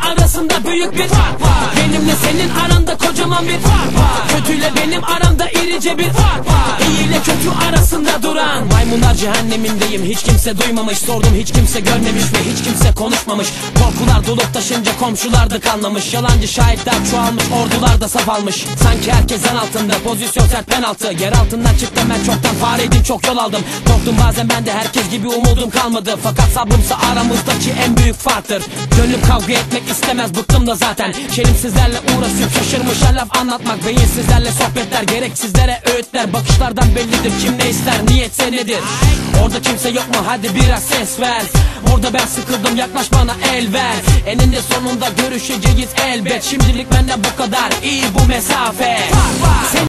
arasında büyük bir fark var. Benimle senin aranda kocaman bir fark var. Kötüyle benim aramda irice bir fark var. İyi ile kötü arasında duran. Maymunlar cehennemindeyim. Hiç kimse duymamış. Sordum hiç kimse görmemiş ve hiç kimse konuşmamış. Korkular dolup taşınca komşular da kanlamış Yalancı şahitler çoğalmış ordular da saf almış. Sanki herkes en altında pozisyon sert penaltı. Yer altından çıktım ben çoktan fareydim çok yol aldım. Korktum bazen ben de herkes gibi umudum kalmadı. Fakat sabrımsa aramızdaki en büyük farktır. Gönlüm kavga etmek istemez bıktım da zaten. Şerimsizlerle uğraşıp şaşırmış her laf anlatmak Beyinsizlerle sohbetler. Gereksizlere öğütler Bakışlardan bellidir kim ne ister niyetse nedir Orada kimse yok mu? Hadi biraz ses ver. Orada ben sıkıldım yaklaş bana el ver. Eninde sonunda görüşeceğiz elbet. Şimdilik benden bu kadar. İyi bu mesafe